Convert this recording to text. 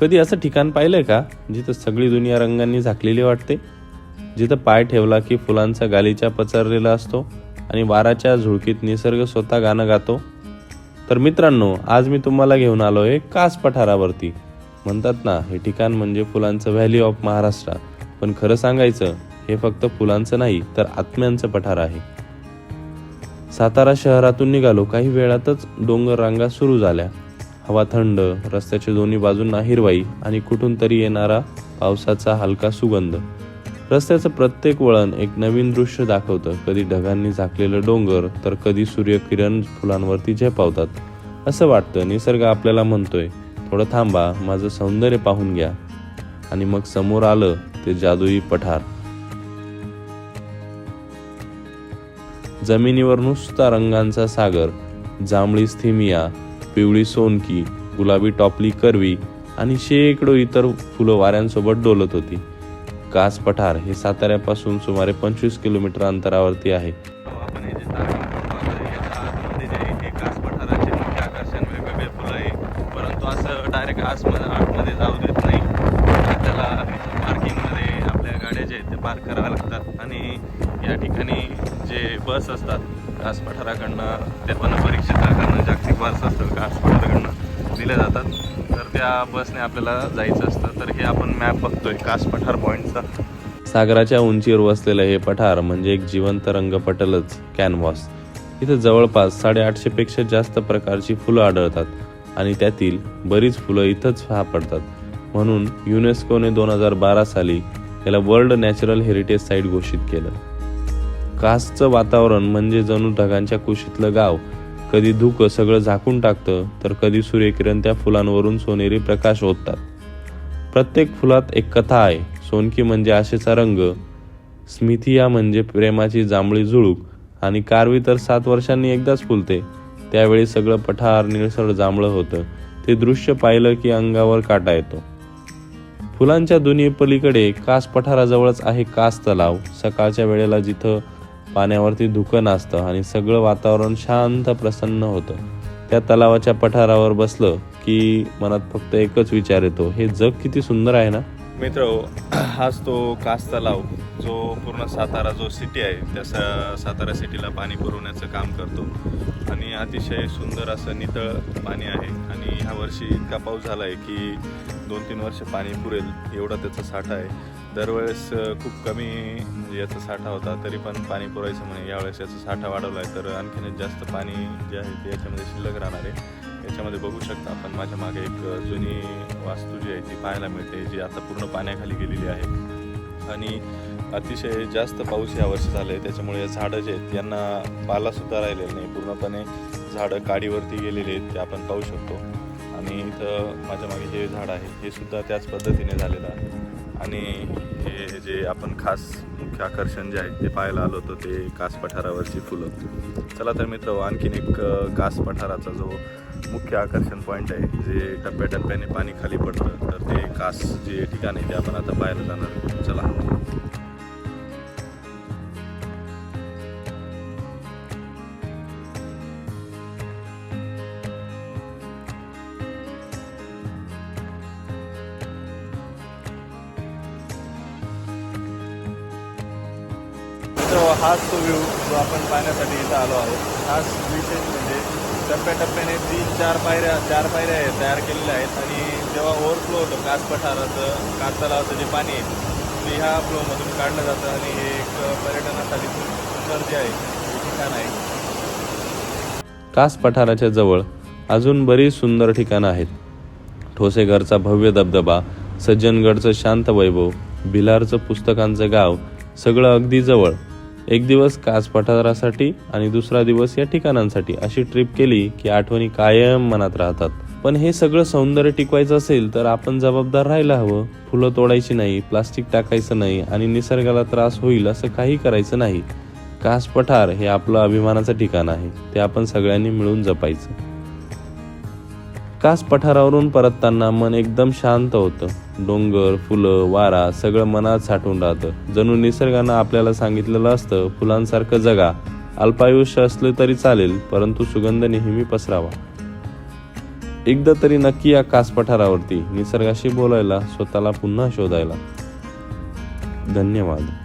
कधी असं ठिकाण पाहिलंय का जिथं सगळी दुनिया रंगांनी झाकलेली वाटते? जिथं पाय ठेवला की फुलांचा गालीचा पसरलेला असतो आणि वाराच्या झुळकीत निसर्ग स्वतः गाणं गातो? तर मित्रांनो आज मी तुम्हाला घेऊन आलो आहे कास पठारावरती. म्हणतात ना हे ठिकाण म्हणजे फुलांचं व्हॅली ऑफ महाराष्ट्र पण खरं सांगायचं हे फक्त फुलांचं नाही तर आत्म्यांचं पठार आहे. सातारा शहरातून निघालो काही वेळातच डोंगर रांगा सुरू झाल्या. हवा थंड रस्त्याच्या दोन्ही बाजूंना हिरवाई आणि कुठून तरी येणारा पावसाचा हलका सुगंध. रस्त्याचं प्रत्येक वळण एक नवीन दृश्य दाखवतं. कधी ढगांनी झाकलेलं डोंगर तर कधी सूर्यकिरण फुलांवरती झेपावतात. असं वाटतं. निसर्ग आपल्याला म्हणतोय थोडं थांबा माझं सौंदर्य पाहून घ्या. आणि मग समोर आलं ते जादुई पठार. जमिनीवर नुसता रंगांचा सागर जांभळी स्थिमिया पिवळी सोनकी गुलाबी टॉपली करवी आणि शेकडो इतर फुलं वाऱ्यांसोबत डोलत होती. कास पठार हे साताऱ्यापासून सुमारे पंचवीस किलोमीटर अंतरावरती आहे. कास पठाराचे आकर्षण वेगवेगळे फुलं आहे परंतु असं डायरेक्ट आसमध्ये आतमध्ये जाऊ देत नाही तर त्याला पार्किंगमध्ये आपल्या गाड्या जे आहेत ते पार्क कराव्या लागतात आणि या ठिकाणी जे बस असतात कास पठाराकडनं ते वन परिक्षेत्राकडनं जागतिक वारसा स्थळ दिल्या जातात. तर त्या बसने आपल्याला जायचं असतं. तर हे आपण मॅप बघतोय. कास पठार पॉईंटचा सागराच्या उंचीवर वसलेलं हे पठार म्हणजे एक जिवंत रंगपटलच कॅनव्हास इथं जवळपास साडेआठशे पेक्षा जास्त प्रकारची फुलं आढळतात आणि त्यातील बरीच फुलं इथंच सापडतात. म्हणून युनेस्कोने दोन हजार बारा साली याला वर्ल्ड नॅचरल हेरिटेज साईट घोषित केलं. कासचं वातावरण म्हणजे जणू ढगांच्या कुशीतलं गाव. कधी धुकं सगळं झाकून टाकतं तर कधी सूर्यकिरण त्या फुलांवरून सोनेरी प्रकाश ओततात. प्रत्येक फुलात एक कथा आहे सोनकी म्हणजे आशेचा रंग स्मिथिया म्हणजे प्रेमाची जांभळी जुळूक आणि कारवी तर सात वर्षांनी एकदाच फुलते. त्यावेळी सगळं पठार निळसर जांभळं होतं. ते दृश्य पाहिलं की अंगावर काटा येतो. फुलांच्या दुनियेपलीकडे कास पठाराजवळच आहे कास तलाव. सकाळच्या वेळेला जिथं पाण्यावरती धुकं नाचतं आणि सगळं वातावरण शांत प्रसन्न होतं. त्या तलावाच्या पठारावर बसलं की मनात फक्त एकच विचार येतो हे जग किती सुंदर आहे ना? मित्र हाच तो कास तलाव जो पूर्ण सातारा जो सिटी आहे त्या सा सातारा सिटीला पाणी पुरवण्याचं काम करतो. आणि अतिशय सुंदर असं नितळ पाणी आहे. आणि ह्या वर्षी इतका पाऊस झाला आहे की दोन तीन वर्ष पाणी पुरेल एवढा त्याचा साठा आहे. दरवेळेस खूप कमी याचा साठा होता तरी पण पाणी पुरायचं म्हणे. यावेळेस याचा साठा वाढवला आहे तर आणखीनच जास्त पाणी जे आहे ते याच्यामध्ये शिल्लक राहणार आहे. याच्यामध्ये बघू शकता आपण. माझ्या मागे एक जुनी वास्तू जी आहे ती पाहायला मिळते जी आता पूर्ण पाण्याखाली गेलेली आहे. आणि अतिशय जास्त पाऊस यावर्षी झाला आहे त्याच्यामुळे झाडं जे आहेत यांना पालासुद्धा राहिलेलं नाही. पूर्णपणे झाडं काडीवरती गेलेली आहेत ते आपण पाहू शकतो. आणि इथं माझ्या मागे हे झाड आहे. हे सुद्धा त्याच पद्धतीने झालेलं आहे. आणि हे जे आपण खास मुख्य आकर्षण जे आहे ते पाहायला आलो होतो ते कास पठारावरची फुलं. चला तर मित्र आणखीन एक कास पठाराचा जो मुख्य आकर्षण पॉईंट आहे जे टप्प्याटप्प्याने पाणी खाली पडतं तर ते कास जे ठिकाण आहे ते आपण आता पाहायला जाणार चला. हाच तो व्ह्यू जो आपण पाहण्यासाठी इथं आलो आहोत. हाच विशेष म्हणजे टप्प्याटप्प्याने तीन चार पायऱ्या चार पायऱ्या तयार केलेल्या आहेत. आणि जेव्हा ओव्हरफ्लो होतं कास पठाराचं कास तलावाचं जे पाणी आहे ते ह्या फ्लोमधून काढलं जातं. आणि हे एक पर्यटनासाठी खूप सुंदर जे आहे ठिकाण आहे. कास पठाराच्या जवळ अजून बरीच सुंदर ठिकाणं आहेत. ठोसेघरचा भव्य धबधबा सज्जनगडचं शांत वैभव भिलारचं पुस्तकांचं गाव सगळं अगदी जवळ. एक दिवस कास पठारासाठी आणि दुसरा दिवस या ठिकाणांसाठी अशी ट्रिप केली की आठवणी कायम मनात राहतात. पण हे सगळं सौंदर्य टिकवायचं असेल तर आपण जबाबदार राहायला हवं. फुलं तोडायची नाही प्लास्टिक टाकायचं नाही आणि निसर्गाला त्रास होईल असं काही करायचं नाही. कास पठार हे आपलं अभिमानाचं ठिकाण आहे. ते आपण सगळ्यांनी मिळून जपायचं. कास पठारावरून परतताना मन एकदम शांत होतं. डोंगर फुलं वारा सगळं मनात साठून राहतं. जणू निसर्गानं आपल्याला सांगितलेलं असतं फुलांसारखं जगा. अल्पायुष्य असलं तरी चालेल परंतु सुगंध नेहमी पसरावा. एकदा तरी नक्की या कास पठारावरती निसर्गाशी बोलायला स्वतःला पुन्हा शोधायला. धन्यवाद.